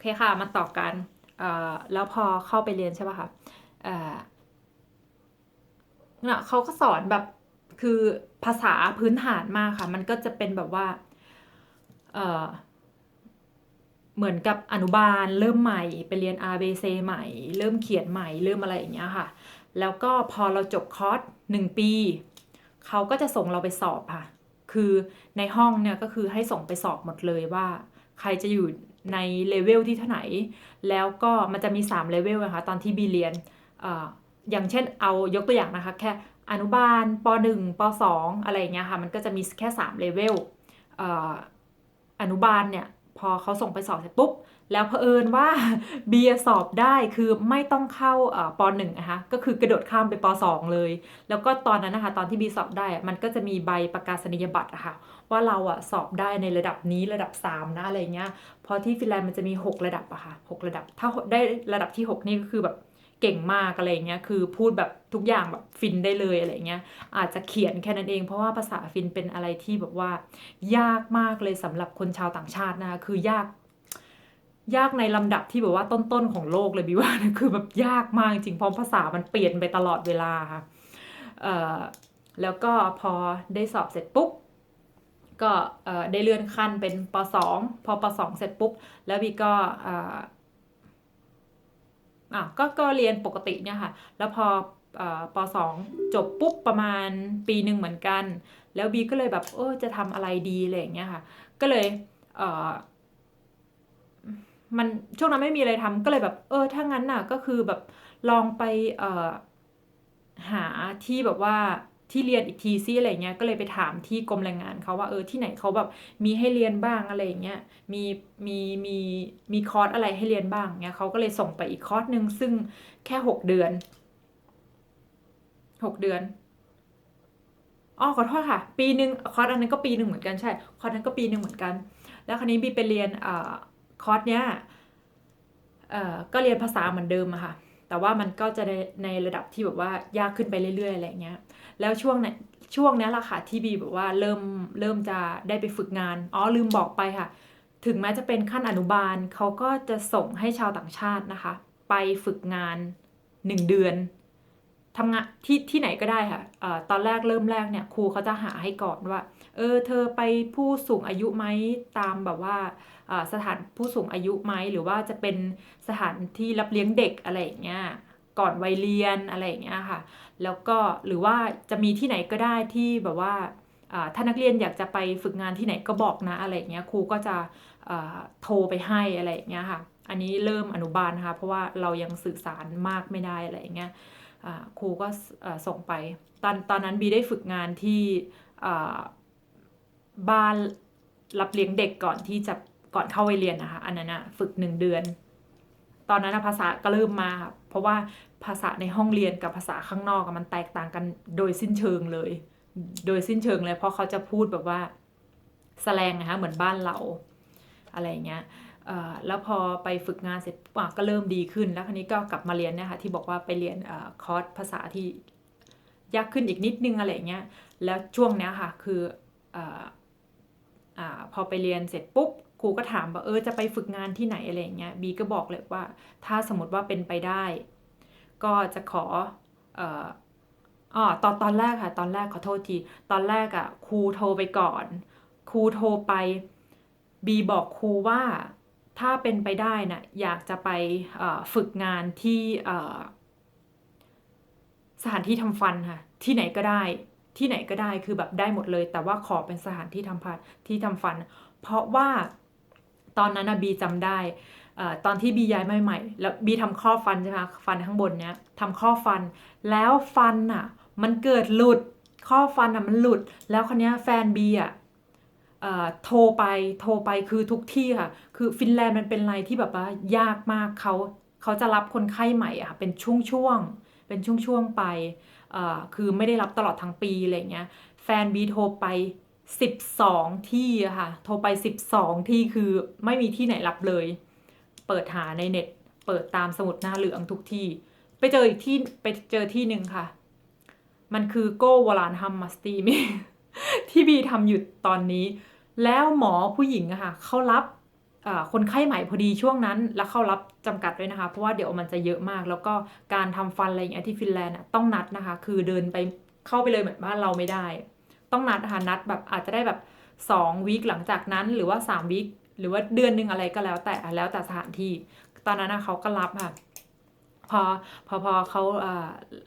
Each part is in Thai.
เคค่ะมาต่อกันแล้วพอเข้าไปเรียนใช่ป่ะคะเอ่อน่ะเขาก็สอนแบบคือภาษาพื้นฐานมากค่ะ มันก็จะเป็นแบบว่าเเหมือนกับอนุบาลเริ่มใหม่ไปเรียน R B C ใหม่ เริ่มเขียนใหม่ เริ่มอะไรอย่างเงี้ยค่ะ แล้วก็พอเราจบคอร์สหนึ่งปี เขาก็จะส่งเราไปสอบค่ะ คือในห้องเนี่ยก็คือให้ส่งไปสอบหมดเลยว่า ใครจะอยู่ ในเลเวลที่เท่าไหร่แล้วก็มันจะมี3เลเวลนะคะตอนที่บีเรียนออย่างเช่นเอายกตัวอย่างนะคะ แค่อนุบาลป .1 ป .2 อะไรอย่างเงี้ยค่ะ มันก็จะมีแค่3เลเวลอนุบาลเนี่ย พอเขาส่งไปสอบเสร็จปุ๊บ แล้วเผอิญว่าเบียสอบได้คือไม่ต้องเข้าป.หนึ่งนะคะก็คือกระโดดข้ามไปปสองเลย แล้วก็ตอนนั้นนะคะตอนที่บีสอบได้มันก็จะมีใบประกาศนียบัตรอะค่ะว่าเราอะสอบได้ในระดับนี้ระดับ 3 นะอะไรเงี้ยพอที่ฟินแลนด์มันจะมี 6 ระดับอะค่ะ6ระดับ ถ้าได้ระดับที่ 6 นี่ก็คือแบบ เก่งมากอะไรเงี้ยคือพูดแบบทุกอย่างแบบฟินได้เลยอะไรเงี้ยอาจจะเขียนแค่นั้นเอง เพราะว่าภาษาฟินเป็นอะไรที่แบบว่า ยากมากเลยสำหรับคนชาวต่างชาตินะคะคือยากยากในลำดับที่แบบว่าต้นๆของโลกเลยบิว่านะคือแบบยากมากจริงเพราะภาษามันเปลี่ยนไปตลอดเวลาค่ะแล้วก็พอได้สอบเสร็จปุ๊บก็ได้เลื่อนขั้นเป็นป .2 พอป .2 เสร็จปุ๊บ แล้วบีก็ อะก็ก็เรียนปกติเนี่ยค่ะ แล้วพอเอ่องจบปุ๊บประมาณปีหนึ่งเหมือนกัน แล้วบีก็เลยแบบเออจะทำอะไรดีอะไรอย่างเงี้ยค่ะ ก็เลยเออมันช่วงนั้นไม่มีอะไรทำก็เลยแบบ เออถ้างั้นน่ะก็คือแบบลองไปเออหาที่แบบว่า ที่เรียนอีกทีซิอะไรเงี้ยก็เลยไปถามที่กรมแรงงานเขาว่าเออที่ไหนเขาแบบมีให้เรียนบ้างอะไรเงี้ยมีมีมีมีคอร์สอะไรให้เรียนบ้างเงี้ยเขาก็เลยส่งไปอีกคอร์สหนึ่งซึ่งแค่หกเดือนหกเดือนอ๋อขอโทษค่ะ ปีหนึ่งคอร์สอันนั้นก็ปีหนึ่งเหมือนกันใช่คอร์สนั้นก็ปีหนึ่งเหมือนกัน แล้วคราวนี้บีไปเรียนเอ่อคอร์สเนี้ยเอ่อก็เรียนภาษาเหมือนเดิมอะค่ะ แต่ว่ามันก็จะในในระดับที่แบบว่ายากขึ้นไปเรื่อยๆอะไรเงี้ย แล้วช่วงเนี้ยช่วงนี้แหละค่ะที่บีแบบว่าเริ่มเริ่มจะได้ไปฝึกงาน อ๋อลืมบอกไปค่ะ ถึงแม้จะเป็นขั้นอนุบาลเขาก็จะส่งให้ชาวต่างชาตินะคะ ไปฝึกงานหนึ่งเดือน ทำงานที่ที่ไหนก็ได้ค่ะอตอนแรกเริ่มแรกเนี่ยครูเขาจะหาให้ก่อนว่า เออ เธอไปผู้สูงอายุไหมตามแบบว่าสถานผู้สูงอายุไหมหรือว่าจะเป็นสถานที่รับเลี้ยงเด็กอะไรอย่างเงี้ยก่อนวัยเรียนอะไรอย่างเงี้ยค่ะ แล้วก็หรือว่าจะมีที่ไหนก็ได้ที่แบบว่าถ้านักเรียนอยากจะไปฝึกงานที่ไหนก็บอกนะอะไรอย่างเงี้ยครูก็จะโทรไปให้อะไรอย่างเงี้ยค่ะ อันนี้เริ่มอนุบาลนะคะเพราะว่าเรายังสื่อสารมากไม่ได้อะไรอย่างเงี้ย ครูก็ส่งไป ตอนตอนนั้นบีได้ฝึกงานที่บ้านรับเลี้ยงเด็กก่อนที่จะก่อนเข้าไปเรียนนะคะ อันนั้นนะฝึกหนึ่งเดือน ตอนนั้นภาษาก็เริ่มมา เพราะว่าภาษาในห้องเรียนกับภาษาข้างนอกมันแตกต่างกันโดยสิ้นเชิงเลย โดยสิ้นเชิงเลยเพราะเขาจะพูดแบบว่าแสลงนะคะเหมือนบ้านเราอะไรอย่างเงี้ย แล้วพอไปฝึกงานเสร็จก็เริ่มดีขึ้น แล้วคราวนี้ก็กลับมาเรียนนี่ยค่ะที่บอกว่าไปเรียนอคอร์สภาษาที่ยากขึ้นอีกนิดนึงอะไรเงี้ย แล้วช่วงเนี้ยค่ะคือออพอไปเรียนเสร็จปุ๊บครูก็ถามว่าเออจะไปฝึกงานที่ไหนอะไรเงี้ยบีก็บอกเลยว่า ถ้าสมมติว่าเป็นไปได้ ก็จะขออ่ออ๋อตอนตอนแรกค่ะ ตอนแรกขอโทษที ตอนแรกอะ่ะครูโทรไปก่อน ครูโทรไปบีบอกครูว่า ถ้าเป็นไปได้น่ะอยากจะไปฝึกงานที่สถานที่ทำฟันค่ะที่ไหนก็ได้ที่ไหนก็ได้คือแบบได้หมดเลย แต่ว่าขอเป็นสถานที่ทำฟันที่ทำฟัน เพราะว่าตอนนั้นนะบีจำได้ตอนที่บีย้ายใหม่ๆแล้วบีทำข้อฟันใช่ไหมฟันข้างบนเนี้ยทำข้อฟัน แล้วฟันอะ มันเกิดหลุดข้อฟันอะมันหลุด แล้วคนนี้ยแฟนบีอะ โทรไปโทรไปคือทุกที่ค่ะ คือฟินแลนด์มันเป็นอะไรที่แบบว่ายากมากเขาเขาจะรับคนไข้ใหม่อะค่ะเป็นช่วงๆเป็นช่วงๆไปคือไม่ได้รับตลอดทั้งปีอะไรเงี้ยแฟนบีโทรไป 12 ที่ค่ะ โทรไป 12 ที่คือไม่มีที่ไหนรับเลย เปิดหาในเน็ต เปิดตามสมุดหน้าเหลืองทุกที่ ไปเจออีกที่ไปเจอที่หนึ่งค่ะ มันคือโก้วลานฮัมมัสตีมีที่บีทำอยู่ตอนนี้ แล้วหมอผู้หญิงอะค่ะเขารับคนไข้ใหม่พอดีช่วงนั้น แล้วเข้ารับจำกัดด้วยนะคะ เพราะว่าเดี๋ยวมันจะเยอะมาก แล้วก็การทำฟันอะไรอย่างเงี้ยที่ฟินแลนด์ต้องนัดนะคะ คือเดินไปเข้าไปเลยเหมือนบ้านเราไม่ได้ ต้องนัดนะคะนัดแบบอาจจะได้แบบ2วีคหลังจากนั้นหรือว่า3วีคหรือว่าเดือนหนึ่งอะไรก็แล้วแต่แล้วแต่สถานที่ ตอนนั้นเขาก็รับค่ะ พอพอพอเขาเ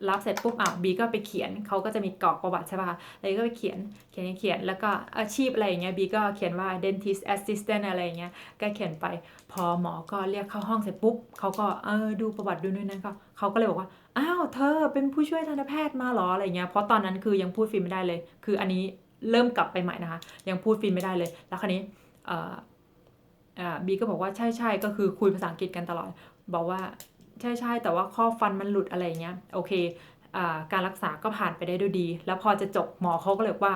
รับเสร็จปุ๊บอะบีก็ไปเขียนเขาก็จะมีกรอกประวัติใช่ป่ะเลยก็ไปเขียนเขียนเขียนแล้วก็อาชีพอะไรอย่างเงี้ยบีก็เขียนว่า dentist assistant อะไรอย่างเงี้ยก็เขียนไป พอหมอก็เรียกเข้าห้องเสร็จปุ๊บเขาก็เออดูประวัติดูนู่นนั่นก็เขาก็เลยบอกว่าอ้าวเธอเป็นผู้ช่วยทันตแพทย์มาหรออะไรเงี้ยเพราะตอนนั้นคือยังพูดฟิล์มไม่ได้เลย คืออันนี้เริ่มกลับไปใหม่นะคะ ยังพูดฟิล์มไม่ได้เลย แล้วคราวนี้บีก็บอกว่าใช่ใช่ก็คือคุยภาษาอังกฤษกันตลอด บอกว่า ใช่ใช่แต่ว่าข้อฟันมันหลุดอะไรเงี้ยโอเคอการรักษาก็ผ่านไปได้ด้วยดี แล้วพอจะจบหมอเขาก็เลยว่า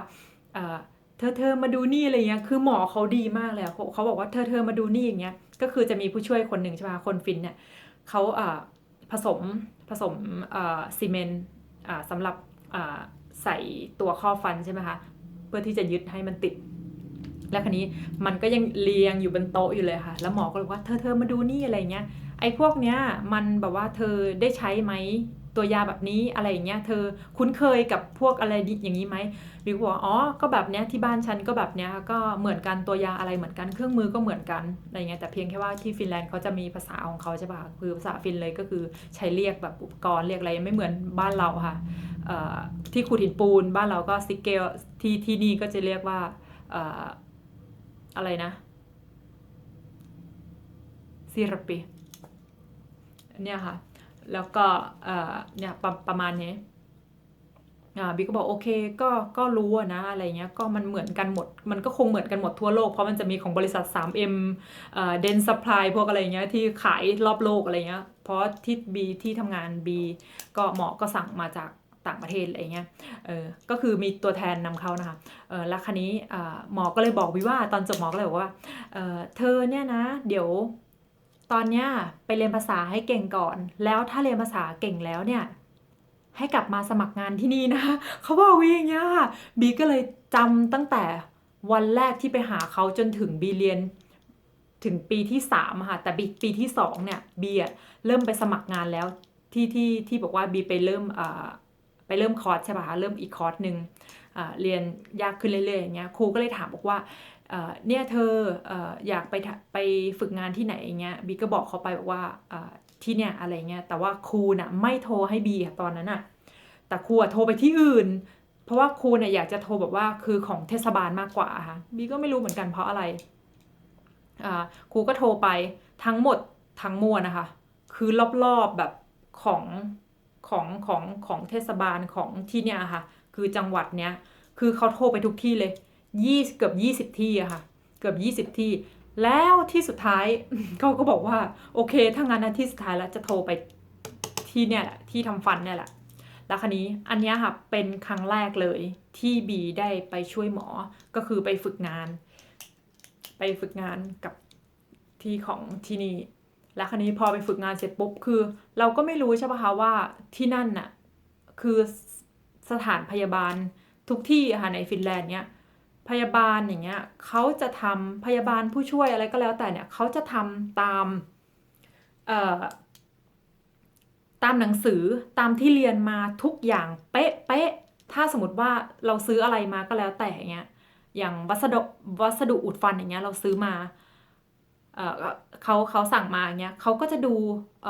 เธอเธอมาดูนี่อะไรเงี้ยคือหมอเขาดีมากเลยเขาบอกว่าเธอเธอมาดูนี่อย่างเงี้ยก็คือจะมีผู้ช่วยคนหนึ่งใช่ไหมคนฟินเนี่ยเขาผสมผสมซีเมนต์สำหรับใส่ตัวข้อฟันใช่ไหมคะเพื่อที่จะยึดให้มันติด แล้วคันนี้มันก็ยังเรียงอยู่บนโต๊ะอยู่เลยค่ะ แล้วหมอก็เลยว่าเธอเธอมาดูนี่อะไรเงี้ย ไอ้พวกเนี้ยมันแบบว่าเธอได้ใช้ไหมตัวยาแบบนี้อะไรอย่างเงี้ยเธอคุ้นเคยกับพวกอะไรอย่างนี้ไหมบิวก็บอว่าอ๋อก็แบบเนี้ยที่บ้านฉันก็แบบเนี้ยก็เหมือนกันตัวยาอะไรเหมือนกันเครื่องมือก็เหมือนกันอะไรเงี้ยแต่เพียงแค่ว่าที่ฟินแลนด์เขาจะมีภาษาของเขาใช่ปะคือภาษาฟินเลยก็คือใช้เรียกแบบอุปกรณ์เรียกอะไรไม่เหมือนบ้านเราค่ะที่ขูดหินปูนบ้านเราก็ซิกเกลที่ที่นี่ก็จะเรียกว่าเอ่ออะไรนะซีรปี เนี่ยค่ะ แล้วก็เนี่ยประประมาณนี้อ่าบิ๊กก็บอกโอเคก็ก็รู้นะอะไรเงี้ยก็มันเหมือนกันหมด มันก็คงเหมือนกันหมดทั่วโลก เพราะมันจะมีของบริษัท 3M เอ่อ Den Supply พวกอะไรเงี้ยที่ขายรอบโลกอะไรเงี้ยเพราะที่บีที่ทำงานบีก็หมอก็สั่งมาจากต่างประเทศอะไรเงี้ยเออก็คือมีตัวแทนนำเข้านะคะเออแล้วคันนี้หมอก็เลยบอกวิว่าตอนจบหมอก็เลยบอกว่าเออเธอเนี่ยนะ เดี๋ยว ตอนเนี้ยไปเรียนภาษาให้เก่งก่อน แล้วถ้าเรียนภาษาเก่งแล้วเนี่ย ให้กลับมาสมัครงานที่นี่นะเขาบอกวิอย่างเงี้ยค่ะบีก็เลยจำตั้งแต่วันแรกที่ไปหาเขาจนถึงบีเรียนถึงปีที่สามค่ะ แต่ปีปีที่สองเนี่ยบีอะเริ่มไปสมัครงานแล้วที่ที่ที่บอกว่าบีไปเริ่มไปเริ่มคอร์สใช่ป่ะคะเริ่มอีกคอร์สหนึ่งเรียนยากขึ้นเรื่อยๆอย่างเงี้ยครูก็เลยถามบอกว่า เนี่ยเธอออยากไปไปฝึกงานที่ไหนอย่างเงี้ยบีก็บอกเขาไปบอกว่าที่เนี่ยอะไรเงี้ยแต่ว่าครูน่ะไม่โทรให้บีอะตอนนั้นน่ะแต่ครูอะโทรไปที่อื่น เพราะว่าครูเนี่ยอยากจะโทรแบบว่าคือของเทศบาลมากกว่าค่ะบีก็ไม่รู้เหมือนกันเพราะอะไรครูก็โทรไปทั้งหมดทั้งมวลนะคะ คือรอบๆแบบของของของของเทศบาลของที่เนี่ยค่ะ คือจังหวัดเนี้ยคือเขาโทรไปทุกที่เลย ยี่เกือบยี่สิบที่อะค่ะ เกือบยี่สิบที่ แล้วที่สุดท้ายเขาก็บอกว่า โอเค ถ้างั้นนะที่สุดท้ายแล้วจะโทรไปที่เนี่ยแหละที่ทำฟันเนี่ยแหละแล้วคันนี้อันนี้ค่ะเป็นครั้งแรกเลยที่บีได้ไปช่วยหมอก็คือไปฝึกงาน ไปฝึกงานกับที่ของที่นี่แล้วคันนี้พอไปฝึกงานเสร็จปุ๊บคือ เราก็ไม่รู้ใช่ปะคะว่าที่นั่นน่ะคือสถานพยาบาลทุกที่อะค่ะในฟินแลนด์เนี้ย พยาบาลอย่างเงี้ยเขาจะทำพยาบาลผู้ช่วยอะไรก็แล้วแต่เนี่ยเขาจะทำตามเอ่อตามหนังสือตามที่เรียนมาทุกอย่างเป๊ะเป๊ะถ้าสมมติว่าเราซื้ออะไรมาก็แล้วแต่อย่างเงี้ยอย่างวัสดุวัสดุอุดฟันอย่างเงี้ยเราซื้อมาเอ่อเขาเขาสั่งมาอย่างเงี้ยเขาก็จะดูเอ่อ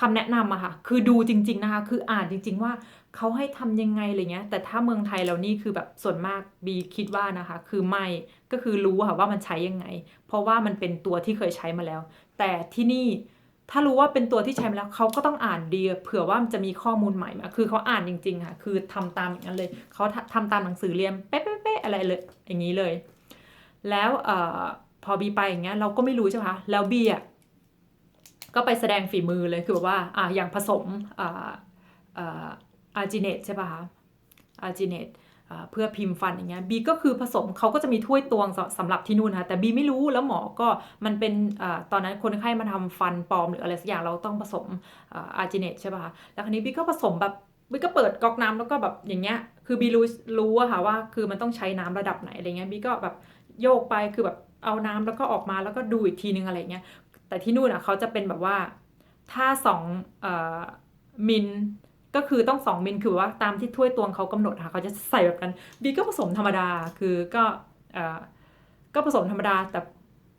คำแนะนำอะค่ะ คือดูจริง ๆนะคะ คืออ่านจริง ๆ ว่าเขาให้ทำยังไงอะไรเงี้ย แต่ถ้าเมืองไทยเรานี่คือแบบส่วนมากบีคิดว่านะคะ คือไม่ ก็คือรู้ค่ะว่ามันใช้ยังไง เพราะว่ามันเป็นตัวที่เคยใช้มาแล้ว แต่ที่นี่ถ้ารู้ว่าเป็นตัวที่ใช้มาแล้วเขาก็ต้องอ่านดีเผื่อว่ามันจะมีข้อมูลใหม่มา คือเขาอ่านจริง ๆ ค่ะ คือทำตามอย่างนั้นเลย เขาททำตามหนังสือเรียนเป๊ะๆอะไรเลย อย่างนี้เลย แล้วอพอบีไปอย่างเงี้ยเราก็ไม่รู้ใช่ไหมคะ แล้วบีอะ ก็ไปแสดงฝีมือเลยคือแบบว่าอ่าอย่างผสมอ่าอ่าอาร์จิเนตใช่ป่ะคะอาร์จิเนตเพื่อพิมพ์ฟันอย่างเงี้ยบีก็คือผสมเขาก็จะมีถ้วยตวงสสำหรับที่นู่นนะคะแต่บีไม่รู้แล้วหมอก็มันเป็นอตอนนั้นคนไข้มาทำฟันปลอมหรืออะไรสักอย่างเราต้องผสมอาร์จิเนตใช่ป่ะคะแล้วคราวนี้บีก็ผสมแบบบีก็เปิดก๊อกน้ำแล้วก็แบบอย่างเงี้ยคือบีรู้รู้อะค่ะว่าคือมันต้องใช้น้ำระดับไหนอะไรเงี้ยบีก็แบบโยกไปคือแบบเอาน้ำแล้วก็ออกมาแล้วก็ดูอีกทีนึงอะไรเงี้ย แต่ที่นู่นอะเขาจะเป็นแบบว่าถ้าสองอมิลก็คือต้องสองมิลคือว่าตามที่ถ้วยตวงเขากำหนดค่ะเขาจะใส่แบบนั้นบีก็ผสมธรรมดาคือก็ก็ผสมธรรมดา แต่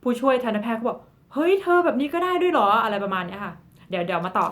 ผู้ช่วยทันตแพทย์เขาบอกเฮ้ยเธอแบบนี้ก็ได้ด้วยเหรออะไรประมาณเนี้ยค่ะ เดี๋ยวเดี๋ยวมาตอบ